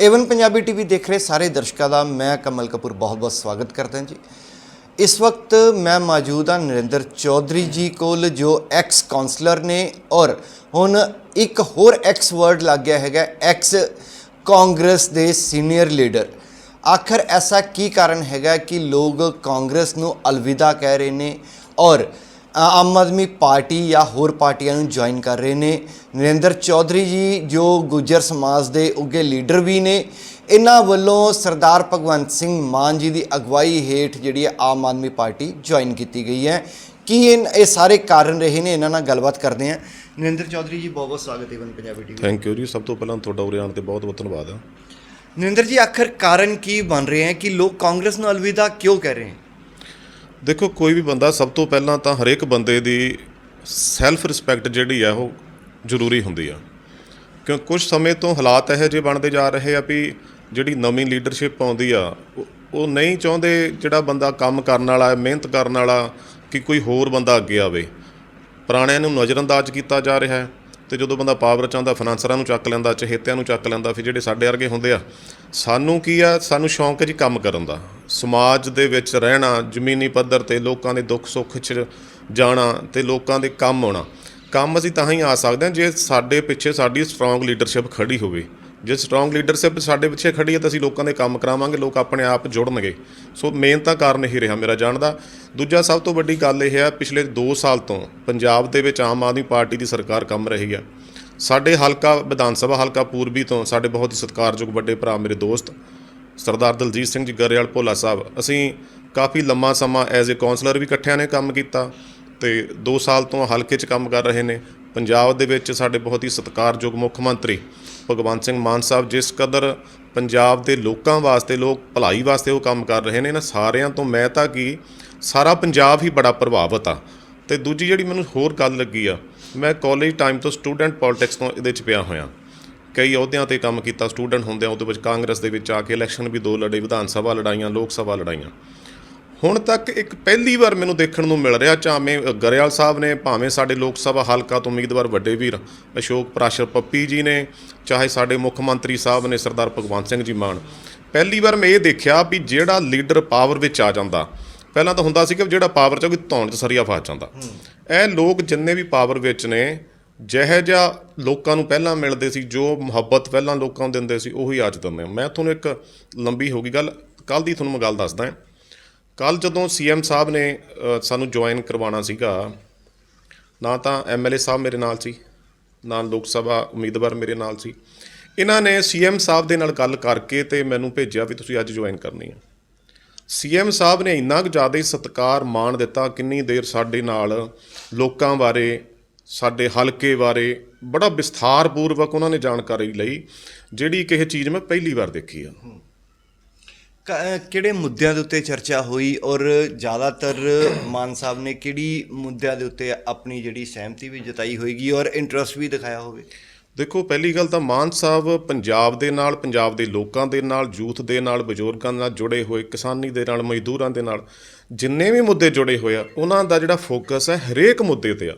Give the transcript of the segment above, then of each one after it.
Avon Punjabi TV ਦੇਖ ਰਹੇ ਸਾਰੇ ਦਰਸ਼ਕਾਂ ਦਾ ਮੈਂ ਕਮਲ ਕਪੂਰ ਬਹੁਤ-ਬਹੁਤ ਸਵਾਗਤ ਕਰਦਾ ਜੀ। ਇਸ ਵਕਤ ਮੈਂ ਮੌਜੂਦ ਹਾਂ ਨਰਿੰਦਰ ਚੌਧਰੀ ਜੀ ਕੋਲ, ਜੋ ਐਕਸ ਕਾਉਂਸਲਰ ਨੇ ਔਰ ਹੁਣ ਇੱਕ ਹੋਰ ਐਕਸ ਵਰਡ ਲੱਗ ਗਿਆ ਹੈਗਾ, ਐਕਸ ਕਾਂਗਰਸ ਦੇ ਸੀਨੀਅਰ ਲੀਡਰ। ਆਖਰ ਐਸਾ ਕੀ ਕਾਰਨ ਹੈਗਾ ਕਿ ਲੋਕ ਕਾਂਗਰਸ ਨੂੰ ਅਲਵਿਦਾ ਕਹਿ ਰਹੇ ਨੇ ਔਰ ਆਮ ਆਦਮੀ ਪਾਰਟੀ ਜਾਂ ਹੋਰ ਪਾਰਟੀਆਂ ਨੂੰ ਜੁਆਇਨ ਕਰ ਰਹੇ ਨੇ। ਨਰਿੰਦਰ ਚੌਧਰੀ ਜੀ ਜੋ ਗੁੱਜਰ ਸਮਾਜ ਦੇ ਉੱਗੇ ਲੀਡਰ ਵੀ ਨੇ ਇਹਨਾਂ ਵੱਲੋਂ ਸਰਦਾਰ ਭਗਵੰਤ ਸਿੰਘ ਮਾਨ ਜੀ ਦੀ ਅਗਵਾਈ ਹੇਠ ਜਿਹੜੀ ਆਮ ਆਦਮੀ ਪਾਰਟੀ ਜੁਆਇਨ ਕੀਤੀ ਗਈ ਹੈ। ਕੀ ਇਹ ਇਹ ਸਾਰੇ ਕਾਰਨ ਰਹੇ ਨੇ? ਇਹਨਾਂ ਨਾਲ ਗੱਲਬਾਤ ਕਰਦੇ ਹਾਂ। ਨਰਿੰਦਰ ਚੌਧਰੀ ਜੀ ਬਹੁਤ ਬਹੁਤ ਸਵਾਗਤ ਹੈ one Punjabi TV thank you ji. ਸਭ ਤੋਂ ਪਹਿਲਾਂ ਤੁਹਾਡਾ ਉਰੇ ਆਉਣ ਤੇ ਬਹੁਤ ਬਹੁਤ ਧੰਨਵਾਦ ਆ। ਨਰਿੰਦਰ ਜੀ ਆਖਰ ਕਾਰਨ ਕੀ ਬਣ ਰਹੇ ਹੈ? ਕਿ ਲੋਕ ਕਾਂਗਰਸ ਨੂੰ ਅਲਵਿਦਾ ਕਿਉਂ ਕਹਿ ਰਹੇ ਹਨ ਦੇਖੋ, ਕੋਈ ਵੀ ਬੰਦਾ ਸਭ ਤੋਂ ਪਹਿਲਾਂ ਤਾਂ ਹਰੇਕ ਬੰਦੇ ਦੀ ਸੈਲਫ ਰਿਸਪੈਕਟ ਜਿਹੜੀ ਆ ਉਹ ਜ਼ਰੂਰੀ ਹੁੰਦੀ ਆ। ਕਿਉਂ ਕੁਝ ਸਮੇਂ ਤੋਂ ਹਾਲਾਤ ਇਹੋ ਜਿਹੇ ਬਣਦੇ ਜਾ ਰਹੇ ਆ ਵੀ ਜਿਹੜੀ ਨਵੀਂ ਲੀਡਰਸ਼ਿਪ ਆਉਂਦੀ ਆ, ਉਹ- ਉਹ ਨਹੀਂ ਚਾਹੁੰਦੇ ਜਿਹੜਾ ਬੰਦਾ ਕੰਮ ਕਰਨ ਵਾਲਾ, ਮਿਹਨਤ ਕਰਨ ਵਾਲਾ, ਕਿ ਕੋਈ ਹੋਰ ਬੰਦਾ ਅੱਗੇ ਆਵੇ। ਪੁਰਾਣਿਆਂ ਨੂੰ ਨਜ਼ਰਅੰਦਾਜ਼ ਕੀਤਾ ਜਾ ਰਿਹਾ ਹੈ। ਤੇ ਜਦੋਂ ਬੰਦਾ ਪਾਵਰ ਚਾਹੁੰਦਾ ਫਾਈਨਾਂਸਰਾਂ ਨੂੰ ਚੱਕ ਲੈਂਦਾ, ਚਹੇਤਿਆਂ ਨੂੰ ਚੱਕ ਲੈਂਦਾ, ਫਿਰ ਜਿਹੜੇ ਸਾਡੇ ਵਰਗੇ ਹੁੰਦੇ ਆ, ਸਾਨੂੰ ਕੀ ਆ, ਸਾਨੂੰ ਸ਼ੌਂਕ ਹੈ ਜੀ ਕੰਮ ਕਰਨ ਦਾ। ਸਮਾਜ ਦੇ ਵਿੱਚ ਰਹਿਣਾ, ਜ਼ਮੀਨੀ ਪੱਧਰ ਤੇ ਲੋਕਾਂ ਦੇ ਦੁੱਖ ਸੁੱਖ 'ਚ ਜਾਣਾ ਤੇ ਲੋਕਾਂ ਦੇ ਕੰਮ ਆਉਣਾ। ਕੰਮ ਅਸੀਂ ਤਾਂ ਹੀ ਆ ਸਕਦੇ ਹਾਂ ਜੇ ਸਾਡੇ ਪਿੱਛੇ ਸਾਡੀ ਸਟਰੋਂਗ ਲੀਡਰਸ਼ਿਪ ਖੜੀ ਹੋਵੇ। ਜੇ ਸਟਰੋਂਗ ਲੀਡਰਸ਼ਿਪ ਸਾਡੇ ਪਿੱਛੇ ਖੜੀ ਹੈ ਤਾਂ ਅਸੀਂ ਲੋਕਾਂ ਦੇ ਕੰਮ ਕਰਾਵਾਂਗੇ, ਲੋਕ ਆਪਣੇ ਆਪ ਜੁੜਨਗੇ। ਸੋ ਮੇਨ ਤਾਂ ਕਾਰਨ ਹੀ ਰਿਹਾ ਮੇਰਾ ਜਾਣ ਦਾ। ਦੂਜਾ ਸਭ ਤੋਂ ਵੱਡੀ ਗੱਲ ਇਹ ਹੈ, ਪਿਛਲੇ 2 ਸਾਲ ਤੋਂ ਪੰਜਾਬ ਦੇ ਵਿੱਚ ਆਮ ਆਦਮੀ ਪਾਰਟੀ ਦੀ ਸਰਕਾਰ ਕੰਮ ਰਹੀ ਹੈ। ਸਾਡੇ ਹਲਕਾ ਵਿਧਾਨ ਸਭਾ ਹਲਕਾ ਪੂਰਬੀ ਤੋਂ ਸਾਡੇ ਬਹੁਤ ਹੀ ਸਤਿਕਾਰਯੋਗ ਵੱਡੇ ਭਰਾ ਮੇਰੇ ਦੋਸਤ, ਸਰਦਾਰ ਦਲਜੀਤ ਸਿੰਘ ਜੀ ਗਰੇਵਾਲ ਭੋਲਾ ਸਾਹਿਬ। ਅਸੀਂ ਕਾਫੀ ਲੰਮਾ ਸਮਾਂ ਐਜ਼ ਅ ਕਾਉਂਸਲਰ ਵੀ ਇਕੱਠਿਆਂ ਨੇ ਕੰਮ ਕੀਤਾ ਤੇ 2 ਸਾਲ ਤੋਂ ਹਲਕੇ 'ਚ ਕੰਮ ਕਰ ਰਹੇ ਨੇ। ਪੰਜਾਬ ਦੇ ਵਿੱਚ ਸਾਡੇ ਬਹੁਤ ਹੀ ਸਤਿਕਾਰਯੋਗ ਮੁੱਖ ਮੰਤਰੀ ਭਗਵੰਤ ਸਿੰਘ ਮਾਨ ਸਾਹਿਬ, ਜਿਸ ਕਦਰ ਪੰਜਾਬ ਦੇ ਲੋਕਾਂ ਵਾਸਤੇ, ਲੋਕ ਭਲਾਈ ਵਾਸਤੇ ਉਹ ਕੰਮ ਕਰ ਰਹੇ ਨੇ, ਇਹਨਾਂ ਸਾਰਿਆਂ ਤੋਂ ਮੈਂ ਤਾਂ ਕੀ, ਸਾਰਾ ਪੰਜਾਬ ਹੀ ਬੜਾ ਪ੍ਰਭਾਵਿਤ ਆ। ਤੇ ਦੂਜੀ ਜਿਹੜੀ ਮੈਨੂੰ ਹੋਰ ਗੱਲ ਲੱਗੀ ਆ, ਮੈਂ ਕਾਲਜ ਟਾਈਮ ਤੋਂ ਸਟੂਡੈਂਟ ਪੋਲਿਟਿਕਸ ਤੋਂ ਇਹਦੇ 'ਚ ਪਿਆ ਹੋਇਆ। ਕਈ ਅਹੁਦਿਆਂ ਤੇ ਕੰਮ ਕੀਤਾ ਸਟੂਡੈਂਟ ਹੁੰਦਿਆਂ, ਉਹਦੇ ਵਿੱਚ ਕਾਂਗਰਸ ਦੇ ਵਿੱਚ ਆ ਕੇ ਇਲੈਕਸ਼ਨ ਵੀ ਦੋ ਲੜੇ, ਵਿਧਾਨ ਸਭਾ ਲੜਾਈਆਂ, ਲੋਕ ਸਭਾ ਲੜਾਈਆਂ। ਹੁਣ ਤੱਕ ਇੱਕ ਪਹਿਲੀ ਵਾਰ ਮੈਨੂੰ ਦੇਖਣ ਨੂੰ ਮਿਲ ਰਿਹਾ ਚਾਵੇਂ ਗਰੇਵਾਲ ਸਾਹਿਬ ਨੇ ਭਾਵੇਂ ਸਾਡੇ ਲੋਕ ਸਭਾ ਹਲਕਾ ਤੋਂ ਉਮੀਦਵਾਰ ਵੱਡੇ ਵੀਰ ਅਸ਼ੋਕ ਪ੍ਰਾਸ਼ਰ ਪੱਪੀ ਜੀ ਨੇ ਚਾਹੇ ਸਾਡੇ ਮੁੱਖ ਮੰਤਰੀ ਸਾਹਿਬ ਨੇ ਸਰਦਾਰ ਭਗਵੰਤ ਸਿੰਘ ਜੀ ਮਾਨ। ਪਹਿਲੀ ਵਾਰ ਮੈਂ ਇਹ ਦੇਖਿਆ ਵੀ ਜਿਹੜਾ ਲੀਡਰ ਪਾਵਰ ਵਿੱਚ ਆ ਜਾਂਦਾ ਪਹਿਲਾਂ ਤਾਂ ਹੁੰਦਾ ਸੀ ਕਿ ਜਿਹੜਾ ਪਾਵਰ ਚ ਆ, ਕੋਈ ਧੌਣ ਚ ਸਰੀਆ ਫਸ ਜਾਂਦਾ। ਇਹ ਲੋਕ ਜਿੰਨੇ ਵੀ ਪਾਵਰ ਵਿੱਚ ਨੇ ਜਿਹੋ ਜਿਹਾ ਲੋਕਾਂ ਨੂੰ ਪਹਿਲਾਂ ਮਿਲਦੇ ਸੀ ਜੋ ਮੁਹੱਬਤ ਪਹਿਲਾਂ ਲੋਕਾਂ ਨੂੰ ਦਿੰਦੇ ਸੀ ਉਹੀ ਅੱਜ ਦਿੰਦੇ ਮੈਂ ਤੁਹਾਨੂੰ ਇੱਕ ਲੰਬੀ ਹੋ ਗਈ ਗੱਲ ਕੱਲ ਦੀ ਤੁਹਾਨੂੰ ਮੈਂ ਗੱਲ ਦੱਸਦਾ ਹਾਂ। ਕੱਲ ਜਦੋਂ ਸੀਐਮ ਸਾਹਿਬ ਨੇ ਸਾਨੂੰ ਜੁਆਇਨ ਕਰਵਾਉਣਾ ਸੀਗਾ, ਨਾ ਤਾਂ ਐਮਐਲਏ ਸਾਹਿਬ ਮੇਰੇ ਨਾਲ ਸੀ, ਨਾ ਲੋਕ ਸਭਾ ਉਮੀਦਵਾਰ ਮੇਰੇ ਨਾਲ ਸੀ। ਇਹਨਾਂ ਨੇ ਸੀਐਮ ਸਾਹਿਬ ਦੇ ਨਾਲ ਗੱਲ ਕਰਕੇ ਤੇ ਮੈਨੂੰ ਭੇਜਿਆ ਵੀ ਤੁਸੀਂ ਅੱਜ ਜੁਆਇਨ ਕਰਨੀ ਹੈ। ਸੀਐਮ ਸਾਹਿਬ ਨੇ ਇੰਨਾ ਕੁ ਜ਼ਿਆਦਾ ਹੀ ਸਤਿਕਾਰ ਮਾਣ ਦਿੱਤਾ, ਕਿੰਨੀ ਦੇਰ ਸਾਡੇ ਨਾਲ ਲੋਕਾਂ ਬਾਰੇ, ਸਾਡੇ ਹਲਕੇ ਬਾਰੇ, ਬੜਾ ਵਿਸਥਾਰਪੂਰਵਕ ਉਹਨਾਂ ਨੇ ਜਾਣਕਾਰੀ ਲਈ, ਜਿਹੜੀ ਕਿਸੇ ਚੀਜ਼ ਮੈਂ ਪਹਿਲੀ ਵਾਰ ਦੇਖੀ ਆ। ਕਿਹੜੇ ਮੁੱਦਿਆਂ ਦੇ ਉੱਤੇ ਚਰਚਾ ਹੋਈ ਔਰ ਜ਼ਿਆਦਾਤਰ ਮਾਨ ਸਾਹਿਬ ਨੇ ਕਿਹੜੀ ਮੁੱਦਿਆਂ ਦੇ ਉੱਤੇ ਆਪਣੀ ਜਿਹੜੀ ਸਹਿਮਤੀ ਵੀ ਜਤਾਈ ਹੋਏਗੀ ਔਰ ਇੰਟਰਸਟ ਵੀ ਦਿਖਾਇਆ ਹੋਵੇ? ਦੇਖੋ, ਪਹਿਲੀ ਗੱਲ ਤਾਂ ਮਾਨ ਸਾਹਿਬ ਪੰਜਾਬ ਦੇ ਨਾਲ, ਪੰਜਾਬ ਦੇ ਲੋਕਾਂ ਦੇ ਨਾਲ, ਯੂਥ ਦੇ ਨਾਲ, ਬਜ਼ੁਰਗਾਂ ਨਾਲ ਜੁੜੇ ਹੋਏ, ਕਿਸਾਨੀ ਦੇ ਨਾਲ, ਮਜ਼ਦੂਰਾਂ ਦੇ ਨਾਲ ਜਿੰਨੇ ਵੀ ਮੁੱਦੇ ਜੁੜੇ ਹੋਏ ਆ, ਉਹਨਾਂ ਦਾ ਜਿਹੜਾ ਫੋਕਸ ਹੈ ਹਰੇਕ ਮੁੱਦੇ ਤੇ ਆ।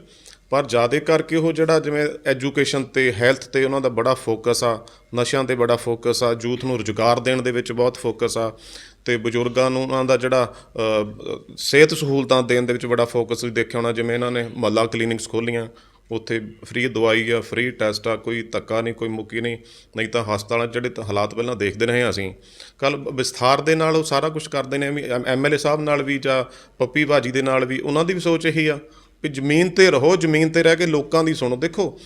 ਪਰ ਜ਼ਿਆਦਾ ਕਰਕੇ ਉਹ ਜਿਹੜਾ ਜਿਵੇਂ ਐਜੂਕੇਸ਼ਨ ਤੇ ਹੈਲਥ ਤੇ ਉਹਨਾਂ ਦਾ ਬੜਾ ਫੋਕਸ ਆ, ਨਸ਼ਿਆਂ ਤੇ ਬੜਾ ਫੋਕਸ ਆ, ਯੂਥ ਨੂੰ ਰੁਜ਼ਗਾਰ ਦੇਣ ਦੇ ਵਿੱਚ ਬਹੁਤ ਫੋਕਸ ਆ ਤੇ ਬਜ਼ੁਰਗਾਂ ਨੂੰ ਉਹਨਾਂ ਦਾ ਜਿਹੜਾ ਸਿਹਤ ਸਹੂਲਤਾਂ ਦੇਣ ਦੇ ਵਿੱਚ ਬੜਾ ਫੋਕਸ ਤੁਸੀਂ ਦੇਖਿਆ ਹੋਣਾ, ਜਿਵੇਂ ਇਹਨਾਂ ਨੇ ਮਹੱਲਾ ਕਲੀਨਿਕਸ ਖੋਲੀਆਂ ਉੱਥੇ ਫ੍ਰੀ ਦਵਾਈ ਆ ਫ੍ਰੀ ਟੈਸਟ ਆ, ਕੋਈ ਧੱਕਾ ਨਹੀਂ, ਕੋਈ ਮੁੱਕੀ ਨਹੀਂ ਨਹੀਂ ਤਾਂ ਹਸਪਤਾਲਾਂ 'ਚ ਜਿਹੜੇ ਹਾਲਾਤ ਪਹਿਲਾਂ ਦੇਖਦੇ ਰਹੇ ਹਾਂ ਅਸੀਂ। ਕੱਲ ਵਿਸਥਾਰ ਦੇ ਨਾਲ ਉਹ ਸਾਰਾ ਕੁਝ ਕਰਦੇ ਨੇ ਵੀ ਐਮਐਲਏ ਸਾਹਿਬ ਨਾਲ ਵੀ ਜਾਂ ਪੱਪੀ ਬਾਜੀ ਦੇ ਨਾਲ ਵੀ, ਉਹਨਾਂ ਦੀ ਵੀ ਸੋਚ ਇਹੀ ਆ। ਵੀ ਜ਼ਮੀਨ ਤੇ ਰਹੋ, ਜ਼ਮੀਨ ਤੇ ਰਹਿ ਕੇ ਲੋਕਾਂ ਦੀ ਸੁਣੋ। ਦੇਖੋ,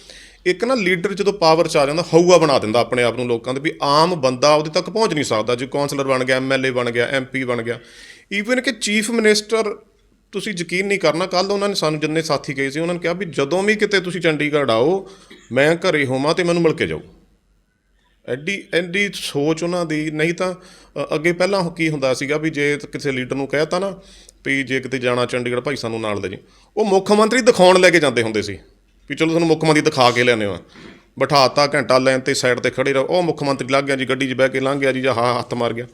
ਇੱਕ ਨਾ ਲੀਡਰ ਜਦੋਂ ਪਾਵਰ ਚ ਆ ਜਾਂਦਾ, ਹਊਆ ਬਣਾ ਦਿੰਦਾ ਆਪਣੇ ਆਪ ਨੂੰ ਲੋਕਾਂ ਦੇ ਵੀ ਆਮ ਬੰਦਾ ਉਹਦੇ ਤੱਕ ਪਹੁੰਚ ਨਹੀਂ ਸਕਦਾ। ਜੇ ਕਾਉਂਸਲਰ ਬਣ ਗਿਆ ਐਮਐਲਏ ਬਣ ਗਿਆ ਐਮਪੀ ਬਣ ਗਿਆ ਈਵਨ ਕਿ ਚੀਫ ਮਿਨਿਸਟਰ ਤੁਸੀਂ ਯਕੀਨ ਨਹੀਂ ਕਰਨਾ ਕੱਲ ਉਹਨਾਂ ਨੇ ਸਾਨੂੰ ਜਿੰਨੇ ਸਾਥੀ ਕਹੇ ਸੀ, ਉਹਨਾਂ ਨੇ ਕਿਹਾ ਵੀ ਜਦੋਂ ਵੀ ਕਿਤੇ ਤੁਸੀਂ ਚੰਡੀਗੜ੍ਹ ਆਓ, ਮੈਂ ਘਰੇ ਹੋਵਾਂ ਤੇ ਮੈਨੂੰ ਮਿਲ ਕੇ ਜਾਓ। ਐਡੀ ਐਡੀ ਸੋਚ ਉਹਨਾਂ ਦੀ। ਨਹੀਂ ਤਾਂ ਅੱਗੇ ਪਹਿਲਾਂ ਕੀ ਹੁੰਦਾ ਸੀਗਾ ਵੀ ਜੇ ਕਿਸੇ ਲੀਡਰ ਨੂੰ ਕਹਿਤਾ ਨਾ ਵੀ ਜੇ ਕਿਤੇ ਜਾਣਾ ਚੰਡੀਗੜ੍ਹ, ਭਾਈ ਸਾਨੂੰ ਨਾਲ ਲੈ ਜੀ। ਉਹ ਮੁੱਖ ਮੰਤਰੀ ਦਿਖਾਉਣ ਲੈ ਕੇ ਜਾਂਦੇ ਹੁੰਦੇ ਸੀ ਵੀ ਚਲੋ ਤੁਹਾਨੂੰ ਮੁੱਖ ਮੰਤਰੀ ਦਿਖਾ ਕੇ ਲਿਆਉਂਦੇ ਆ ਬਿਠਾਤਾ, ਘੰਟਾ ਲਾਈਨ ਤੇ ਸਾਈਡ ਤੇ ਖੜੇ ਰਹੋ। ਉਹ ਮੁੱਖ ਮੰਤਰੀ ਲੱਗ ਗਿਆ ਜੀ, ਗੱਡੀ 'ਚ ਬਹਿ ਕੇ ਲੰਘ ਗਿਆ ਜੀ, ਜਾਂ ਹਾਂ ਹੱਥ ਮਾਰ ਗਿਆ।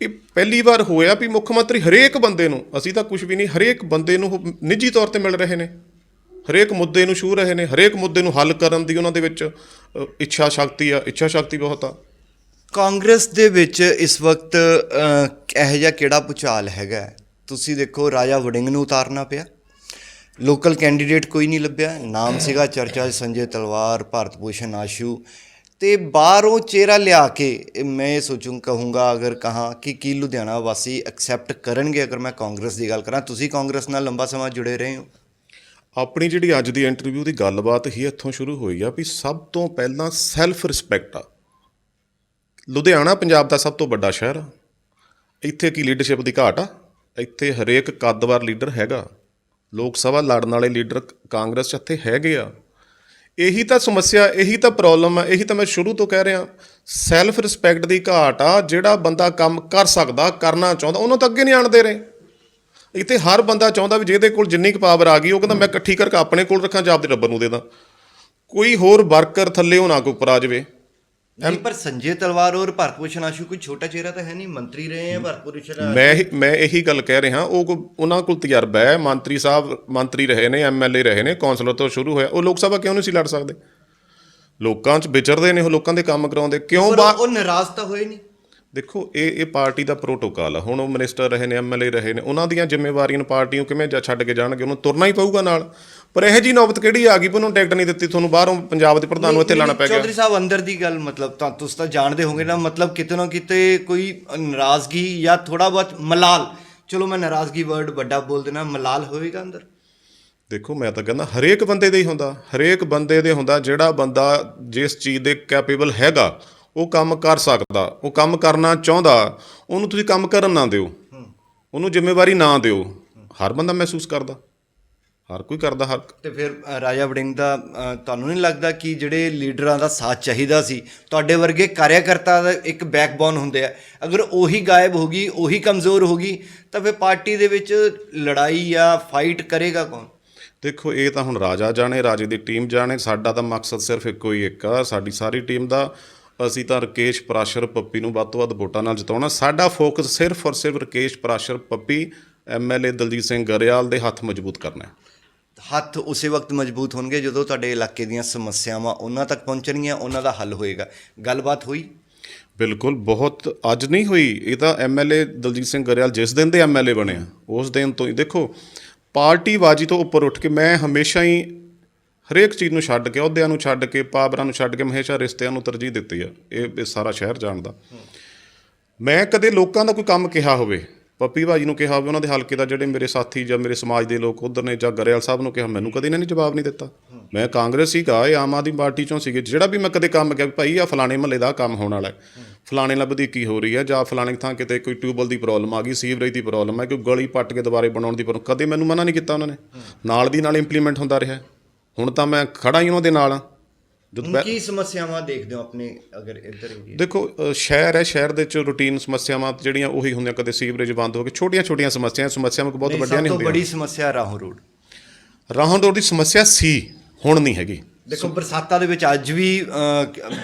ਇਹ ਪਹਿਲੀ ਵਾਰ ਹੋਇਆ ਵੀ ਮੁੱਖ ਮੰਤਰੀ ਹਰੇਕ ਬੰਦੇ ਨੂੰ, ਅਸੀਂ ਤਾਂ ਕੁਝ ਵੀ ਨਹੀਂ, ਹਰੇਕ ਬੰਦੇ ਨੂੰ ਉਹ ਨਿੱਜੀ ਤੌਰ ਤੇ ਮਿਲ ਰਹੇ ਨੇ। ਹਰੇਕ ਮੁੱਦੇ ਨੂੰ ਛੂ ਰਹੇ ਨੇ, ਹਰੇਕ ਮੁੱਦੇ ਨੂੰ ਹੱਲ ਕਰਨ ਦੀ ਉਹਨਾਂ ਦੇ ਵਿੱਚ ਇੱਛਾ ਸ਼ਕਤੀ ਆ, ਇੱਛਾ ਸ਼ਕਤੀ ਬਹੁਤ ਆ। ਕਾਂਗਰਸ ਦੇ ਵਿੱਚ ਇਸ ਵਕਤ ਇਹੋ ਜਿਹਾ ਕਿਹੜਾ ਭੁਚਾਲ ਹੈਗਾ? ਤੁਸੀਂ ਦੇਖੋ ਰਾਜਾ ਵੜਿੰਗ ਨੂੰ ਉਤਾਰਨਾ ਪਿਆ। ਲੋਕਲ ਕੈਂਡੀਡੇਟ ਕੋਈ ਨਹੀਂ ਲੱਭਿਆ। ਨਾਮ ਸੀਗਾ ਚਰਚਾ ਸੰਜੇ ਤਲਵਾਰ, ਭਾਰਤ ਭੂਸ਼ਣ, ਆਸ਼ੂ। ਤੇ ਬਾਹਰੋਂ ਚਿਹਰਾ ਲਿਆ ਕੇ ਮੈਂ ਇਹ ਸੋਚੂੰ, ਕਹੂੰਗਾ ਅਗਰ ਕਹਾ ਕਿ ਕੀ ਲੁਧਿਆਣਾ ਵਾਸੀ ਐਕਸੈਪਟ ਕਰਨਗੇ ਅਗਰ ਮੈਂ ਕਾਂਗਰਸ ਦੀ ਗੱਲ ਕਰਾਂ। ਤੁਸੀਂ ਕਾਂਗਰਸ ਨਾਲ ਲੰਬਾ ਸਮਾਂ ਜੁੜੇ ਰਹੇ ਹੋ? ਆਪਣੀ ਜਿਹੜੀ ਅੱਜ ਦੀ ਇੰਟਰਵਿਊ ਦੀ ਗੱਲਬਾਤ ਹੀ ਇੱਥੋਂ ਸ਼ੁਰੂ ਹੋਈ ਆ ਵੀ ਸਭ ਤੋਂ ਪਹਿਲਾਂ ਸੈਲਫ ਰਿਸਪੈਕਟ ਆ। ਲੁਧਿਆਣਾ ਪੰਜਾਬ ਦਾ ਸਭ ਤੋਂ ਵੱਡਾ ਸ਼ਹਿਰ ਆ। ਇੱਥੇ ਕੀ ਲੀਡਰਸ਼ਿਪ ਦੀ ਘਾਟ ਆ? ਇੱਥੇ ਹਰੇਕ ਕੱਦਵਾਰ ਲੀਡਰ ਹੈਗਾ। ਲੋਕ ਸਭਾ ਲੜਨ ਵਾਲੇ ਲੀਡਰ ਕਾਂਗਰਸ 'ਚ ਇੱਥੇ ਹੈਗੇ ਆ। ਇਹੀ ਤਾਂ ਸਮੱਸਿਆ, ਇਹੀ ਤਾਂ ਪ੍ਰੋਬਲਮ ਆ, ਇਹੀ ਤਾਂ ਮੈਂ ਸ਼ੁਰੂ ਤੋਂ ਕਹਿ ਰਿਹਾ। ਸੈਲਫ ਰਿਸਪੈਕਟ ਦੀ ਘਾਟ ਆ, ਜਿਹੜਾ ਬੰਦਾ ਕੰਮ ਕਰ ਸਕਦਾ, ਕਰਨਾ ਚਾਹੁੰਦਾ, ਉਹਨੂੰ ਤਾਂ ਅੱਗੇ ਨਹੀਂ ਆਣ ਦੇ ਰਹੇ। ਇੱਥੇ ਹਰ ਬੰਦਾ ਚਾਹੁੰਦਾ ਵੀ ਜਿਹਦੇ ਕੋਲ ਜਿੰਨੀ ਕੁ ਪਾਵਰ ਆ ਗਈ, ਉਹ ਕਹਿੰਦਾ ਮੈਂ ਇਕੱਠੀ ਕਰਕੇ ਆਪਣੇ ਕੋਲ ਰੱਖਾਂ, ਜਾਂ ਆਪਦੇ ਰੱਬਰ ਨੂੰ ਦੇ ਦਾਂ। ਕੋਈ ਹੋਰ ਵਰਕਰ ਥੱਲੇ ਹੋਣਾ ਨਾ ਕੋਈ ਉੱਪਰ ਆ ਜਾਵੇ। ਨਹੀਂ ਪਰ ਸੰਜੇ ਤਲਵਾਰ ਔਰ ਭਾਰਤ ਭੂਸ਼ਣ ਆਸ਼ੂ ਕੋਈ ਛੋਟਾ ਚਿਹਰਾ ਤਾਂ ਹੈ ਨਹੀਂ? ਮੰਤਰੀ ਰਹੇ ਭਾਰਤ ਭੂਸ਼ਣ ਮੈਂ ਇਹੀ- ਮੈਂ ਇਹੀ ਗੱਲ ਕਹਿ ਰਿਹਾ ਉਹ ਕੋ- ਉਹਨਾਂ ਕੋਲ ਤਜਰਬਾ ਹੈ ਮੰਤਰੀ ਸਾਹਿਬ ਮੰਤਰੀ ਰਹੇ ਨੇ ਐਮਐਲਏ ਰਹੇ ਨੇ ਕੌਂਸਲਰ ਤੋਂ ਸ਼ੁਰੂ ਹੋਇਆ ਉਹ ਲੋਕ ਸਭਾ ਕਿਉਂ ਨਹੀਂ ਸੀ ਲੜ ਸਕਦੇ? ਲੋਕਾਂ 'ਚ ਵਿਚਰਦੇ ਨੇ ਉਹ ਲੋਕਾਂ ਦੇ ਕੰਮ ਕਰਾਉਂਦੇ ਕਿਉਂ ਪਰ ਬਾ ਉਹ ਨਾਰਾਜ਼ ਤਾਂ ਹੋਏ ਨਹੀਂ। ਦੇਖੋ ਇਹ ਇਹ ਪਾਰਟੀ ਦਾ ਪ੍ਰੋਟੋਕਾਲ ਆ। ਹੁਣ ਉਹ ਮਿਨਿਸਟਰ ਰਹੇ ਨੇ ਐਮਐਲਏ ਰਹੇ ਨੇ ਉਹਨਾਂ ਦੀਆਂ ਜ਼ਿੰਮੇਵਾਰੀਆਂ ਨੂੰ ਪਾਰਟੀ ਨੂੰ ਕਿਵੇਂ ਜਾ ਛੱਡ ਕੇ ਜਾਣਗੇ ਉਹਨੂੰ ਤੁਰਨਾ ਹੀ ਪਊਗਾ ਨਾਲ। ਪਰ ਇਹੋ ਜੀ ਨੌਬਤ ਕਿਹੜੀ ਆ ਗਈ? ਵੀ ਉਹਨੂੰ ਟਿਕਟ ਨਹੀਂ ਦਿੱਤੀ ਤੁਹਾਨੂੰ ਬਾਹਰੋਂ ਪੰਜਾਬ ਦੇ ਪ੍ਰਧਾਨ ਨੂੰ ਇੱਥੇ ਲਾਣਾ ਪੈ ਗਿਆ। ਚੌਧਰੀ ਸਾਹਿਬ ਅੰਦਰ ਦੀ ਗੱਲ ਮਤਲਬ ਤਾਂ ਤੁਸੀਂ ਤਾਂ ਜਾਣਦੇ ਹੋਗੇ ਨਾ ਮਤਲਬ ਕਿਤੇ ਨਾ ਕਿਤੇ ਕੋਈ ਨਾਰਾਜ਼ਗੀ ਜਾਂ ਥੋੜਾ ਬਹੁਤ ਮਲਾਲ। ਚਲੋ ਮੈਂ ਨਾਰਾਜ਼ਗੀ ਵਰਡ ਵੱਡਾ ਬੋਲ ਦੇਣਾ ਮਲਾਲ ਹੋਏਗਾ ਅੰਦਰ। ਦੇਖੋ ਮੈਂ ਤਾਂ ਕਹਿੰਦਾ ਹਰੇਕ ਬੰਦੇ ਦੇ ਹੀ ਹੁੰਦਾ ਹਰੇਕ ਬੰਦੇ ਦੇ ਹੁੰਦਾ ਜਿਹੜਾ ਬੰਦਾ ਜਿਸ ਚੀਜ਼ ਦੇ ਕੈਪੇਬਲ ਹੈਗਾ ਉਹ ਕੰਮ ਕਰ ਸਕਦਾ ਉਹ ਕੰਮ ਕਰਨਾ ਚਾਹੁੰਦਾ ਉਹਨੂੰ ਤੁਸੀਂ ਕੰਮ ਕਰਨ ਨਾ ਦਿਓ। ਉਹਨੂੰ ਜ਼ਿੰਮੇਵਾਰੀ ਨਾ ਦਿਓ। ਹਰ ਬੰਦਾ ਮਹਿਸੂਸ ਕਰਦਾ। ਹਰ ਕੋਈ ਕਰਦਾ ਹਰ ਤੇ ਫਿਰ ਰਾਜਾ ਵੜਿੰਗ ਦਾ ਤੁਹਾਨੂੰ ਨਹੀਂ ਲੱਗਦਾ ਕਿ ਜਿਹੜੇ ਲੀਡਰਾਂ ਦਾ ਸਾਥ ਚਾਹੀਦਾ ਸੀ ਤੁਹਾਡੇ ਵਰਗੇ ਕਾਰਿਆਕਰਤਾ ਦਾ ਇੱਕ ਬੈਕਬੋਨ ਹੁੰਦੇ ਆ। ਅਗਰ ਉਹੀ ਗਾਇਬ ਹੋ ਗਈ ਉਹੀ ਕਮਜ਼ੋਰ ਹੋ ਗਈ ਤਾਂ ਫਿਰ ਪਾਰਟੀ ਦੇ ਵਿੱਚ ਲੜਾਈ ਜਾਂ ਫਾਈਟ ਕਰੇਗਾ ਕੌਣ? ਦੇਖੋ ਇਹ ਤਾਂ ਹੁਣ ਰਾਜਾ ਜਾਣੇ ਰਾਜੇ ਦੀ ਟੀਮ ਜਾਣੇ ਸਾਡਾ ਤਾਂ ਮਕਸਦ ਸਿਰਫ ਇੱਕੋ ਹੀ ਇੱਕ ਆ ਸਾਡੀ ਸਾਰੀ ਟੀਮ ਦਾ ਅਸੀਂ ਤਾਂ ਰਕੇਸ਼ ਪ੍ਰਾਸ਼ਰ ਪੱਪੀ ਨੂੰ ਵੱਧ ਤੋਂ ਵੱਧ ਵੋਟਾਂ ਨਾਲ ਜਿਤਾਉਣਾ। ਸਾਡਾ ਫੋਕਸ ਸਿਰਫ ਔਰ ਸਿਰਫ ਰਕੇਸ਼ ਪ੍ਰਾਸ਼ਰ ਪੱਪੀ ਐਮਐਲਏ ਦਲਜੀਤ ਸਿੰਘ ਗਰੇਵਾਲ ਦੇ ਹੱਥ ਮਜ਼ਬੂਤ ਕਰਨਾ ਹੈ। ਹੱਥ ਉਸੇ ਵਕਤ ਮਜ਼ਬੂਤ ਹੋਣਗੇ ਜਦੋਂ ਤੁਹਾਡੇ ਇਲਾਕੇ ਦੀਆਂ ਸਮੱਸਿਆਵਾਂ ਉਹਨਾਂ ਤੱਕ ਪਹੁੰਚਣਗੀਆਂ ਉਹਨਾਂ ਦਾ ਹੱਲ ਹੋਏਗਾ। ਗੱਲਬਾਤ ਹੋਈ? ਬਿਲਕੁਲ ਬਹੁਤ ਅੱਜ ਨਹੀਂ ਹੋਈ। ਇਹ ਤਾਂ ਐਮਐਲਏ ਦਲਜੀਤ ਸਿੰਘ ਗਰੇਵਾਲ ਜਿਸ ਦਿਨ ਦੇ ਐਮਐਲਏ ਬਣੇ ਆ ਉਸ ਦਿਨ ਤੋਂ ਹੀ। ਦੇਖੋ ਪਾਰਟੀਬਾਜ਼ੀ ਤੋਂ ਉੱਪਰ ਉੱਠ ਕੇ ਮੈਂ ਹਮੇਸ਼ਾ ਹੀ ਹਰੇਕ ਚੀਜ਼ ਨੂੰ ਛੱਡ ਕੇ, ਅਹੁਦਿਆਂ ਨੂੰ ਛੱਡ ਕੇ, ਪਾਵਰਾਂ ਨੂੰ ਛੱਡ ਕੇ, ਹਮੇਸ਼ਾ ਰਿਸ਼ਤਿਆਂ ਨੂੰ ਤਰਜੀਹ ਦਿੱਤੀ ਆ। ਇਹ ਸਾਰਾ ਸ਼ਹਿਰ ਜਾਣਦਾ। ਮੈਂ ਕਦੇ ਲੋਕਾਂ ਦਾ ਕੋਈ ਕੰਮ ਕਿਹਾ ਹੋਵੇ, ਪੱਪੀ ਭਾਜੀ ਨੂੰ ਕਿਹਾ ਹੋਵੇ, ਉਹਨਾਂ ਦੇ ਹਲਕੇ ਦਾ ਜਿਹੜੇ ਮੇਰੇ ਸਾਥੀ ਜਾਂ ਮੇਰੇ ਸਮਾਜ ਦੇ ਲੋਕ ਉਧਰ ਨੇ ਜਾਂ ਗਰੇਵਾਲ ਸਾਹਿਬ ਨੂੰ ਕਿਹਾ, ਮੈਨੂੰ ਕਦੇ ਇਹਨਾਂ ਨੇ ਜਵਾਬ ਨਹੀਂ ਦਿੱਤਾ। ਮੈਂ ਕਾਂਗਰਸ ਸੀਗਾ, ਇਹ ਆਮ ਆਦਮੀ ਪਾਰਟੀ ਚੋਂ ਸੀਗੇ। ਜਿਹੜਾ ਵੀ ਮੈਂ ਕਦੇ ਕੰਮ ਕਿਹਾ ਭਾਈ ਆ ਫਲਾਣੇ ਮਹੱਲੇ ਦਾ ਕੰਮ ਹੋਣ ਵਾਲਾ ਹੈ। ਫਲਾਣੇ ਨਾਲ ਵਧੀਕੀ ਹੋ ਰਹੀ ਹੈ, ਜਾਂ ਫਲਾਣੇ ਥਾਂ ਕਿਤੇ ਕੋਈ ਟਿਊਬਲ ਦੀ ਪ੍ਰੋਬਲਮ ਆ ਗਈ, ਸੀਵਰੇਜ ਦੀ ਪ੍ਰੋਬਲਮ ਹੈ ਕੋਈ ਗਲੀ ਪੱਟ ਕੇ ਦੁਬਾਰੇ ਬਣਾਉਣ ਦੀ ਪ੍ਰੋਬਲਮ ਕਦੇ ਮੈਨੂੰ ਮਨਾ ਨਹੀਂ ਕੀਤਾ ਉਹਨਾਂ ਨੇ। ਨਾਲ ਦੀ ਨਾਲ ਇੰਪਲੀਮੈਂਟ ਹੁੰਦਾ ਰਿਹਾ। ਹੁਣ ਤਾਂ ਮੈਂ ਖੜਾ ਹੀ ਉਹਨਾਂ ਦੇ ਨਾਲ ਹਾਂ। ਹੁਣ ਕੀ ਸਮੱਸਿਆਵਾਂ ਦੇਖਦੇ ਹੋ ਆਪਣੇ ਅਗਰ ਇੱਧਰ ਏਰੀਆ ਦੇਖੋ ਅ, ਸ਼ਹਿਰ ਹੈ ਸ਼ਹਿਰ ਦੇ ਵਿੱਚ ਰੂਟੀਨ ਸਮੱਸਿਆਵਾਂ ਜਿਹੜੀਆਂ ਉਹੀ ਹੁੰਦੀਆਂ ਕਦੇ ਸੀਵਰੇਜ ਬੰਦ ਹੋ ਗਏ ਛੋਟੀਆਂ ਛੋਟੀਆਂ ਸਮੱਸਿਆਵਾਂ ਸਮੱਸਿਆਵਾਂ ਕੋਈ ਬਹੁਤ ਵੱਡੀਆਂ ਸਭ ਨਹੀਂ ਤੋਂ ਹੁੰਦੀਆਂ। ਬੜੀ ਸਮੱਸਿਆ ਰਾਹੋਂ ਰੋਡ। ਰਾਹੋਂ ਰੋਡ ਦੀ ਸਮੱਸਿਆ ਸੀ ਹੁਣ ਨਹੀਂ ਹੈਗੀ। ਦੇਖੋ ਬਰਸਾਤਾਂ ਦੇ ਵਿੱਚ ਅੱਜ ਵੀ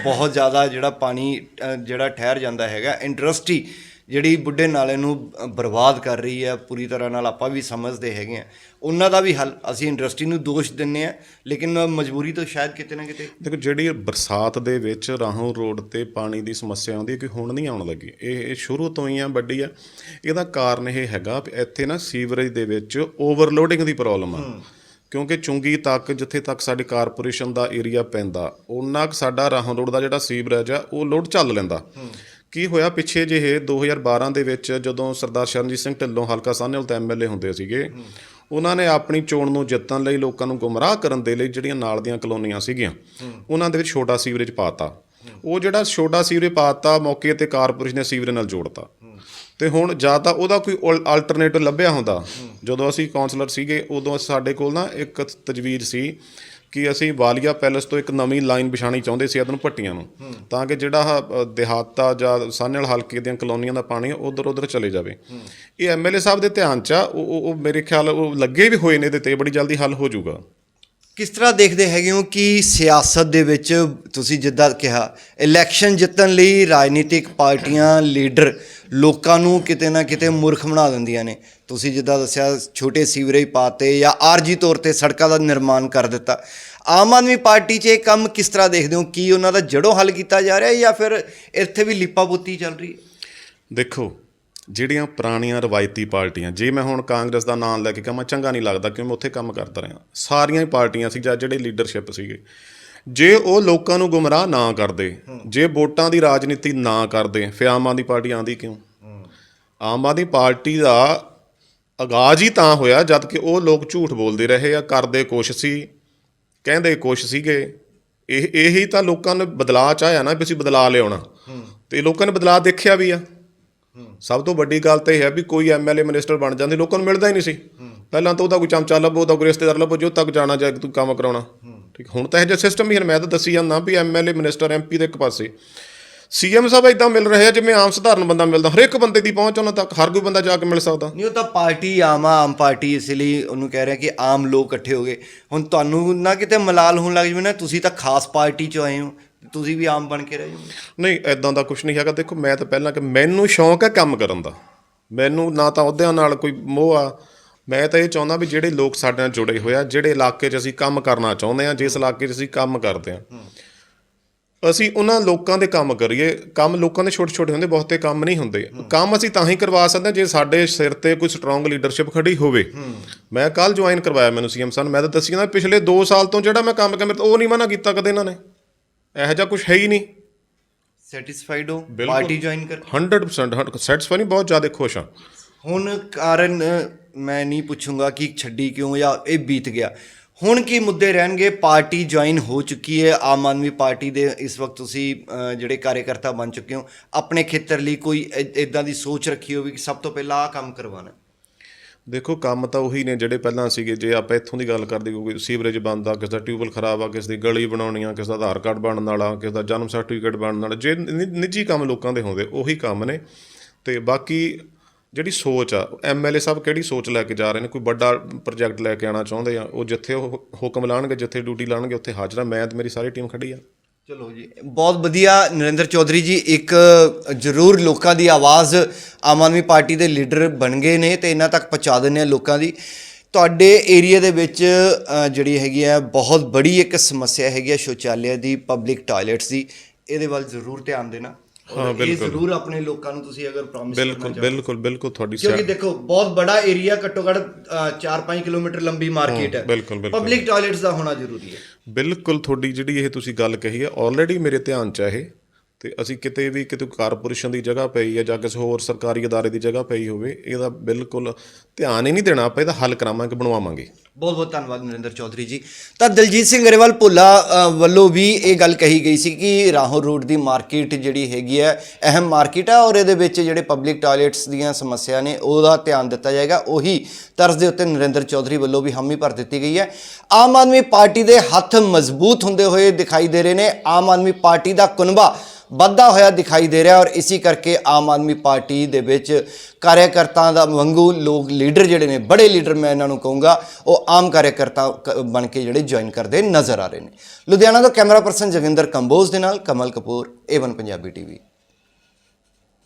ਬਹੁਤ ਜ਼ਿਆਦਾ ਜਿਹੜਾ ਪਾਣੀ ਜਿਹੜਾ ਠਹਿਰ ਜਾਂਦਾ ਹੈਗਾ ਇੰਡਸਟਰੀ ਜਿਹੜੀ ਬੁੱਢੇ ਨਾਲੇ ਨੂੰ ਬਰਬਾਦ ਕਰ ਰਹੀ ਹੈ ਪੂਰੀ ਤਰ੍ਹਾਂ ਨਾਲ ਆਪਾਂ ਵੀ ਸਮਝਦੇ ਹੈਗੇ ਆ ਉਹਨਾਂ ਦਾ ਵੀ ਹੱਲ ਅਸੀਂ ਇੰਡਸਟਰੀ ਨੂੰ ਦੋਸ਼ ਦਿੰਨੇ ਆ ਲੇਕਿਨ ਮਜਬੂਰੀ ਤੋਂ ਸ਼ਾਇਦ ਕਿਤੇ ਨਾ ਕਿਤੇ ਦੇਖੋ ਜਿਹੜੀ ਬਰਸਾਤ ਦੇ ਵਿੱਚ ਰਾਹੋਂ ਰੋਡ ਤੇ ਪਾਣੀ ਦੀ ਸਮੱਸਿਆ ਆਉਂਦੀ ਹੈ ਕਿ ਹੁਣ ਨਹੀਂ ਆਉਣ ਲੱਗੀ। ਇਹ ਇਹ ਸ਼ੁਰੂ ਤੋਂ ਹੀ ਆ ਵੱਡੀ ਆ। ਇਹਦਾ ਕਾਰਨ ਇਹ ਹੈਗਾ ਵੀ ਇੱਥੇ ਨਾ ਸੀਵਰੇਜ ਦੇ ਵਿੱਚ ਓਵਰਲੋਡਿੰਗ ਦੀ ਪ੍ਰੋਬਲਮ ਆ। ਕਿਉਂਕਿ ਚੁੰਗੀ ਤੱਕ ਜਿੱਥੇ ਤੱਕ ਸਾਡੀ ਕਾਰਪੋਰੇਸ਼ਨ ਦਾ ਏਰੀਆ ਪੈਂਦਾ ਉਹਨਾਂ ਕੁ ਸਾਡਾ ਰਾਹੋਂ ਰੋਡ ਦਾ ਜਿਹੜਾ ਸੀਵਰੇਜ ਆ ਉਹ ਲੋਡ ਚੱਲ ਲੈਂਦਾ। ਕੀ ਹੋਇਆ? ਪਿੱਛੇ ਜਿਹੇ 2012 ਦੇ ਵਿੱਚ ਜਦੋਂ ਸਰਦਾਰ ਸ਼ਰਨਜੀਤ ਸਿੰਘ ਢਿੱਲੋਂ ਹਲਕਾ ਸਾਹਨੇਵਾਲ ਤੋਂ ਐਮਐਲਏ ਹੁੰਦੇ ਸੀਗੇ, ਉਹਨਾਂ ਨੇ ਆਪਣੀ ਚੋਣ ਨੂੰ ਜਿੱਤਣ ਲਈ ਲੋਕਾਂ ਨੂੰ ਗੁੰਮਰਾਹ ਕਰਨ ਦੇ ਲਈ ਜਿਹੜੀਆਂ ਨਾਲ ਦੀਆਂ ਕਲੋਨੀਆਂ ਸੀਗੀਆਂ, ਉਹਨਾਂ ਦੇ ਵਿੱਚ ਛੋਟਾ ਸੀਵਰੇਜ ਪਾਤਾ। ਉਹ ਜਿਹੜਾ ਛੋਟਾ ਸੀਵਰੇਜ ਪਾਤਾ, ਮੌਕੇ ਤੇ ਕਾਰਪੋਰੇਸ਼ਨ ਨੇ ਸੀਵਰੇਜ ਨਾਲ ਜੋੜਤਾ। ਤੇ ਹੁਣ ਜਾਂ ਤਾਂ ਉਹਦਾ ਕੋਈ ਆਲਟਰਨੇਟਿਵ ਲੱਭਿਆ ਹੁੰਦਾ। ਜਦੋਂ ਅਸੀਂ ਕਾਉਂਸਲਰ ਸੀਗੇ, ਉਦੋਂ ਸਾਡੇ ਕੋਲ ਨਾ ਇੱਕ ਤਜਵੀਜ਼ ਸੀ ਕਿ ਅਸੀਂ ਵਾਲੀਆ ਪੈਲੇਸ ਤੋਂ ਇੱਕ ਨਵੀਂ ਲਾਈਨ ਵਿਛਾਣੀ ਚਾਹੁੰਦੇ ਸੀ ਇਹਨੂੰ ਭੱਟੀਆਂ ਨੂੰ। ਤਾਂ ਕਿ ਜਿਹੜਾ ਦਿਹਾਤਾ ਜਾਂ ਸਾਹਨੇਵਾਲ ਹਲਕੇ ਦੀਆਂ ਕਲੋਨੀਆਂ ਦਾ ਪਾਣੀ ਉਧਰ ਉਧਰ ਚਲੇ ਜਾਵੇ। ਇਹ ਐਮਐਲਏ ਸਾਹਿਬ ਦੇ ਧਿਆਨ ਚ ਆ ਉਹ ਮੇਰੇ ਖਿਆਲ ਉਹ ਲੱਗੇ ਵੀ ਹੋਏ ਨੇ ਇਹਦੇ ਤੇ ਬੜੀ ਜਲਦੀ ਹੱਲ ਹੋ ਜਾਊਗਾ। ਕਿਸ ਤਰ੍ਹਾਂ ਦੇਖਦੇ ਹੈਗੇ ਹੋ ਕਿ ਸਿਆਸਤ ਦੇ ਵਿੱਚ ਤੁਸੀਂ ਜਿੱਦਾਂ ਕਿਹਾ ਇਲੈਕਸ਼ਨ ਜਿੱਤਣ ਲਈ ਰਾਜਨੀਤਿਕ ਪਾਰਟੀਆਂ ਲੀਡਰ ਲੋਕਾਂ ਨੂੰ ਕਿਤੇ ਨਾ ਕਿਤੇ ਮੂਰਖ ਬਣਾ ਦਿੰਦੀਆਂ ਨੇ। ਤੁਸੀਂ ਜਿੱਦਾਂ ਦੱਸਿਆ, ਛੋਟੇ ਸੀਵਰੇਜ ਪਾਤੇ ਜਾਂ ਆਰਜੀ ਤੌਰ ਤੇ ਸੜਕਾਂ ਦਾ ਨਿਰਮਾਣ ਕਰ ਦਿੱਤਾ। ਆਮ ਆਦਮੀ ਪਾਰਟੀ 'ਚ ਇਹ ਕੰਮ ਕਿਸ ਤਰ੍ਹਾਂ ਦੇਖਦੇ ਹੋ? ਕੀ ਉਹਨਾਂ ਦਾ ਜੜੋਂ ਹੱਲ ਕੀਤਾ ਜਾ ਰਿਹਾ ਜਾਂ ਫਿਰ ਇੱਥੇ ਵੀ ਲਿਪਾਪੋਤੀ ਚੱਲ ਰਹੀ ਹੈ? ਦੇਖੋ ਜਿਹੜੀਆਂ ਪੁਰਾਣੀਆਂ ਰਵਾਇਤੀ ਪਾਰਟੀਆਂ, ਜੇ ਮੈਂ ਹੁਣ ਕਾਂਗਰਸ ਦਾ ਨਾਮ ਲੈ ਕੇ ਕਹਾਂ ਚੰਗਾ ਨਹੀਂ ਲੱਗਦਾ ਕਿਉਂਕਿ ਮੈਂ ਉੱਥੇ ਕੰਮ ਕਰਦਾ ਰਿਹਾ। ਸਾਰੀਆਂ ਹੀ ਪਾਰਟੀਆਂ ਸੀ ਜਾਂ ਜਿਹੜੇ ਲੀਡਰਸ਼ਿਪ ਸੀਗੇ। ਜੇ ਉਹ ਲੋਕਾਂ ਨੂੰ ਗੁੰਮਰਾਹ ਨਾ ਕਰਦੇ, ਜੇ ਵੋਟਾਂ ਦੀ ਰਾਜਨੀਤੀ ਨਾ ਕਰਦੇ, ਫਿਰ ਆਮ ਆਦਮੀ ਪਾਰਟੀ ਆਂਦੀ ਕਿਉਂ? ਆਮ ਆਦਮੀ ਪਾਰਟੀ ਦਾ ਆਗਾਜ਼ ਹੀ ਤਾਂ ਹੋਇਆ ਜਦ ਕਿ ਉਹ ਲੋਕ ਝੂਠ ਬੋਲਦੇ ਰਹੇ ਆ, ਕਰਦੇ ਕੁਛ ਸੀ, ਕਹਿੰਦੇ ਕੁਛ ਸੀਗੇ। ਇਹ, ਇਹੀ ਤਾਂ ਲੋਕਾਂ ਨੇ ਬਦਲਾਅ ਚਾਹਿਆ ਨਾ ਵੀ ਅਸੀਂ ਬਦਲਾਅ ਲਿਆਉਣਾ। ਤੇ ਲੋਕਾਂ ਨੇ ਬਦਲਾਅ ਦੇਖਿਆ ਵੀ ਆ। ਸਭ ਤੋਂ ਵੱਡੀ ਗੱਲ ਤਾਂ ਇਹ ਹੈ ਵੀ ਕੋਈ ਐਮਐਲਏ ਮਿਨਿਸਟਰ ਬਣ ਜਾਂਦੇ, ਲੋਕਾਂ ਨੂੰ ਮਿਲਦਾ ਹੀ ਨਹੀਂ ਸੀ। ਪਹਿਲਾਂ ਤਾਂ ਉਹਦਾ ਕੋਈ ਚਮਚਾ ਲੱਭੋ, ਉਹਦਾ ਕੋਈ ਰਿਸ਼ਤੇਦਾਰ ਲੱਭੋ, ਜੋ ਤੱਕ ਜਾਣਾ ਜਾਂ ਤੂੰ ਕੰਮ ਕਰਾਉਣਾ। ਠੀਕ, ਹੁਣ ਤਾਂ ਇਹ ਜਿਹਾ ਸਿਸਟਮ ਹੀ ਹੈ, ਮੈਂ ਤਾਂ ਦੱਸੀ ਜਾਂਦਾ ਵੀ ਐਮਐਲਏ ਮਿਨਿਸਟਰ ਐਮਪੀ ਦੇ ਇੱਕ ਪਾਸੇ। ਸੀਐਮ ਸਾਹਿਬ ਇਦਾਂ ਮਿਲ ਰਹੇ ਆ ਜਿਵੇਂ ਆਮ ਸਧਾਰਨ ਬੰਦਾ ਮਿਲਦਾ ਹਰ ਇੱਕ ਬੰਦੇ ਦੀ ਪਹੁੰਚ ਉਹਨਾਂ ਤੱਕ, ਹਰ ਕੋਈ ਬੰਦਾ ਜਾ ਕੇ ਮਿਲ ਸਕਦਾ। ਨਹੀਂ, ਉਹ ਤਾਂ ਪਾਰਟੀ, ਆਮ ਆਮ ਪਾਰਟੀ, ਇਸ ਲਈ ਉਹਨੂੰ ਕਹਿ ਰਿਹਾ ਕਿ ਆਮ ਲੋਕ ਇਕੱਠੇ ਹੋ ਗਏ। ਹੁਣ ਤੁਹਾਨੂੰ ਨਾ ਕਿਤੇ ਮਲਾਲ ਹੋਣ ਲੱਗ ਜਵੇ ਨਾ, ਤੁਸੀਂ ਤਾਂ ਖਾਸ ਪਾਰਟੀ 'ਚ ਆਏ ਹੋ। ਤੁਸੀਂ ਵੀ ਆਮ ਬਣ ਕੇ ਰਹਿ ਜਾਓਗੇ। ਨਹੀਂ ਐਦਾਂ ਦਾ ਕੁਝ ਨਹੀਂ ਹੈਗਾ। ਦੇਖੋ ਮੈਂ ਤਾਂ ਪਹਿਲਾਂ ਕਿ ਮੈਨੂੰ ਸ਼ੌਂਕ ਹੈ ਕੰਮ ਕਰਨ ਦਾ। ਮੈਨੂੰ ਨਾ ਤਾਂ ਅਹੁਦਿਆਂ ਨਾਲ ਕੋਈ ਮੋਹ ਆ। ਮੈਂ ਤਾਂ ਇਹ ਚਾਹੁੰਦਾ ਵੀ ਜਿਹੜੇ ਲੋਕ ਸਾਡੇ ਨਾਲ ਜੁੜੇ ਹੋਏ ਆ ਜਿਹੜੇ ਇਲਾਕੇ 'ਚ ਅਸੀਂ ਕੰਮ ਕਰਨਾ ਚਾਹੁੰਦੇ ਆ ਜਿਸ ਇਲਾਕੇ 'ਚ ਅਸੀਂ ਕੰਮ ਕਰਦੇ ਆ। ਅਸੀਂ ਉਹਨਾਂ ਲੋਕਾਂ ਦੇ ਕੰਮ ਕਰੀਏ। ਕੰਮ ਲੋਕਾਂ ਦੇ ਛੋਟੇ ਛੋਟੇ ਹੁੰਦੇ ਬਹੁਤੇ ਕੰਮ ਨਹੀਂ ਹੁੰਦੇ। ਕੰਮ ਅਸੀਂ ਤਾਂ ਹੀ ਕਰਵਾ ਸਕਦੇ ਜੇ ਸਾਡੇ ਸਿਰ ਤੇ ਕੋਈ ਸਟਰੋਂਗ ਲੀਡਰਸ਼ਿਪ ਖੜੀ ਹੋਵੇ। ਮੈਂ ਕੱਲ ਜੁਆਇਨ ਕਰਵਾਇਆ ਮੈਨੂੰ ਸੀਐਮ ਸਾਹਿਬ ਨੇ, ਮੈਂ ਤਾਂ ਦੱਸੀ ਨਾ ਪਿਛਲੇ 2 ਸਾਲ ਤੋਂ ਜਿਹੜਾ ਮੈਂ ਕੰਮ ਕਰ ਉਹ ਨਹੀਂ ਮਨਾ ਕੀਤਾ ਕਦੇ ਇਹਨਾਂ ਨੇ। ਇਹੋ ਜਿਹਾ ਕੁਝ ਹੈ ਹੀ ਨਹੀਂ। ਸੈਟੀਸਫਾਈਡ ਹੋ? ਬਿਲਕੁਲ। ਪਾਰਟੀ ਜੁਆਇਨ ਕਰ 100% ਸੈਟੀਸਫਾਈ ਨਹੀਂ ਬਹੁਤ ਜ਼ਿਆਦਾ ਖੁਸ਼ ਹਾਂ। ਹੁਣ ਕਾਰਨ ਅ, ਮੈਂ ਨਹੀਂ ਪੁੱਛੂੰਗਾ ਕਿ ਛੱਡੀ ਕਿਉਂ ਜਾਂ ਇਹ ਬੀਤ ਗਿਆ। ਹੁਣ ਕੀ ਮੁੱਦੇ ਰਹਿਣਗੇ? ਪਾਰਟੀ ਜੁਆਇਨ ਹੋ ਚੁੱਕੀ ਹੈ। ਆਮ ਆਦਮੀ ਪਾਰਟੀ ਦੇ ਇਸ ਵਕਤ ਤੁਸੀਂ ਅ, ਜਿਹੜੇ ਕਾਰਜਕਰਤਾ ਬਣ ਚੁੱਕੇ ਹੋ ਆਪਣੇ ਖੇਤਰ ਲਈ ਕੋਈ ਇਦਾਂ ਦੀ ਸੋਚ ਰੱਖੀ ਹੋਵੇ ਕਿ ਸਭ ਤੋਂ ਪਹਿਲਾਂ ਆਹ ਕੰਮ ਕਰਵਾਉਣਾ ਦੇਖੋ, ਕੰਮ ਤਾਂ ਉਹੀ ਨੇ ਜਿਹੜੇ ਪਹਿਲਾਂ ਸੀਗੇ। ਜੇ ਆਪਾਂ ਇੱਥੋਂ ਦੀ ਗੱਲ ਕਰਦੇ ਕੋਈ ਸੀਵਰੇਜ ਬੰਦ ਆ ਕਿਸੇ ਦਾ ਟਿਊਬਲ ਖਰਾਬ ਆ, ਕਿਸੇ ਦੀ ਗਲੀ ਬਣਾਉਣੀ ਆ, ਕਿਸੇ ਦਾ ਆਧਾਰ ਕਾਰਡ ਬਣਨ ਵਾਲਾ, ਕਿਸੇ ਦਾ ਜਨਮ ਸਰਟੀਫਿਕੇਟ ਬਣਨ ਵਾਲਾ, ਜੇ ਨਿੱਜੀ ਕੰਮ ਲੋਕਾਂ ਦੇ ਹੁੰਦੇ, ਉਹੀ ਕੰਮ ਨੇ। ਤੇ ਬਾਕੀ ਜਿਹੜੀ ਸੋਚ ਆ ਐਮਐਲਏ ਸਾਹਿਬ ਕਿਹੜੀ ਸੋਚ ਲੈ ਕੇ ਜਾ ਰਹੇ ਨੇ? ਕੋਈ ਵੱਡਾ ਪ੍ਰੋਜੈਕਟ ਲੈ ਕੇ ਆਉਣਾ ਚਾਹੁੰਦੇ ਆ? ਉਹ ਜਿੱਥੇ ਉਹ ਹੁਕਮ ਲਾਣਗੇ ਜਿੱਥੇ ਡਿਊਟੀ ਲਾਣਗੇ ਉੱਥੇ ਹਾਜ਼ਰ ਆ। ਮੈਂ ਤੇ ਮੇਰੀ ਸਾਰੀ ਟੀਮ ਖੜੀ ਆ। ਚਲੋ ਜੀ। ਬਹੁਤ ਵਧੀਆ ਨਰਿੰਦਰ ਚੌਧਰੀ ਜੀ, ਇੱਕ ਜ਼ਰੂਰ ਲੋਕਾਂ ਦੀ ਆਵਾਜ਼ ਆਮ ਆਦਮੀ ਪਾਰਟੀ ਦੇ ਲੀਡਰ ਬਣ ਗਏ ਨੇ ਤੇ ਇਹਨਾਂ ਤੱਕ ਪਹੁੰਚਾ ਦਿੰਦੇ ਆ ਲੋਕਾਂ ਦੀ। ਤੁਹਾਡੇ ਏਰੀਆ ਦੇ ਵਿੱਚ ਜਿਹੜੀ ਹੈਗੀ ਆ, ਬਹੁਤ ਬੜੀ ਇੱਕ ਸਮੱਸਿਆ ਹੈਗੀ ਆ ਸ਼ੌਚਾਲਿਆ ਦੀ ਪਬਲਿਕ ਟਾਇਲਟਸ ਦੀ। ਇਹਦੇ ਵੱਲ ਜ਼ਰੂਰ ਧਿਆਨ ਦੇਣਾ। ਹਾਂ, ਇਹ ਬਿਲਕੁਲ। ਜ਼ਰੂਰ ਆਪਣੇ ਲੋਕਾਂ ਨੂੰ ਤੁਸੀਂ ਅਗਰ ਪ੍ਰੋਮਿਸ ਕਰਨਾ ਬਿਲਕੁਲ ਚਾਹੋ ਬਿਲਕੁਲ ਬਿਲਕੁਲ ਤੁਹਾਡੀ ਕਿਉਂਕਿ ਦੇਖੋ ਬਹੁਤ ਬੜਾ ਏਰੀਆ ਘੱਟੋ ਘੱਟ 4-5 ਕਿਲੋਮੀਟਰ ਲੰਬੀ ਮਾਰਕੀਟ ਹੈ ਬਿਲਕੁਲ, ਬਿਲਕੁਲ। ਪਬਲਿਕ ਟਾਇਲਟਸ ਦਾ ਹੋਣਾ ਜ਼ਰੂਰੀ ਹੈ ਬਿਲਕੁਲ ਤੁਹਾਡੀ ਜਿਹੜੀ ਇਹ ਤੁਸੀਂ ਗੱਲ ਕਹੀ ਹੈ ਆਲਰੇਡੀ ਮੇਰੇ ਧਿਆਨ 'ਚ ਹੈ ਤੇ ਅਸੀਂ ਕਿਤੇ ਵੀ ਕਿਤੇ ਕਾਰਪੋਰੇਸ਼ਨ ਦੀ ਜਗ੍ਹਾ ਪਈ ਹੈ ਜਾਂ ਕਿਸੇ ਹੋਰ ਸਰਕਾਰੀ ਅਦਾਰੇ ਦੀ ਜਗ੍ਹਾ ਪਈ ਹੋਵੇ ਇਹਦਾ ਬਿਲਕੁਲ ਧਿਆਨ ਹੀ ਨਹੀਂ ਦੇਣਾ, ਆਪਾਂ ਇਹਦਾ ਹੱਲ ਕਰਾਵਾਂਗੇ ਬਣਵਾਵਾਂਗੇ। ਬਹੁਤ ਬਹੁਤ ਧੰਨਵਾਦ ਨਰਿੰਦਰ ਚੌਧਰੀ ਜੀ। ਤਾਂ ਦਲਜੀਤ ਸਿੰਘ ਗਰੇਵਾਲ ਭੁੱਲਾ ਵੱਲੋਂ ਵੀ ਇਹ ਗੱਲ ਕਹੀ ਗਈ ਸੀ ਕਿ ਰਾਹੋਂ ਰੋਡ ਦੀ ਮਾਰਕੀਟ ਜਿਹੜੀ ਹੈਗੀ ਹੈ, ਅਹਿਮ ਮਾਰਕੀਟ ਹੈ ਔਰ ਇਹਦੇ ਵਿੱਚ ਜਿਹੜੇ ਪਬਲਿਕ ਟਾਇਲਟਸ ਦੀਆਂ ਸਮੱਸਿਆ ਨੇ, ਉਹਦਾ ਧਿਆਨ ਦਿੱਤਾ ਜਾਏਗਾ। ਉਹੀ ਤਰਜ਼ ਦੇ ਉੱਤੇ ਨਰਿੰਦਰ ਚੌਧਰੀ ਵੱਲੋਂ ਵੀ ਹਾਮੀ ਭਰ ਦਿੱਤੀ ਗਈ ਹੈ। ਆਮ ਆਦਮੀ ਪਾਰਟੀ ਦੇ ਹੱਥ ਮਜ਼ਬੂਤ ਹੁੰਦੇ ਹੋਏ ਦਿਖਾਈ ਦੇ ਰਹੇ ਨੇ। ਆਮ ਆਦਮੀ ਪਾਰਟੀ ਦਾ ਕੁਨਬਾ ਵੱਧਦਾ ਹੋਇਆ ਦਿਖਾਈ ਦੇ ਰਿਹਾ ਔਰ ਇਸੇ ਕਰਕੇ ਆਮ ਆਦਮੀ ਪਾਰਟੀ ਦੇ ਵਿੱਚ ਕਾਰਜਕਰਤਾਵਾਂ ਦਾ ਵਾਂਗੂ ਲੋਕ ਲੀਡਰ ਜਿਹੜੇ ਨੇ, ਬੜੇ ਲੀਡਰ ਮੈਂ ਇਹਨਾਂ ਨੂੰ ਕਹੂੰਗਾ, ਉਹ ਆਮ ਕਾਰਜਕਰਤਾ ਕ- ਬਣ ਕੇ ਜਿਹੜੇ ਜੁਆਇਨ ਕਰਦੇ ਨਜ਼ਰ ਆ ਰਹੇ ਨੇ। ਲੁਧਿਆਣਾ ਤੋਂ ਕੈਮਰਾ ਪਰਸਨ ਜਗਿੰਦਰ ਕੰਬੋਜ ਦੇ ਨਾਲ Kamal Kapoor A one Punjabi TV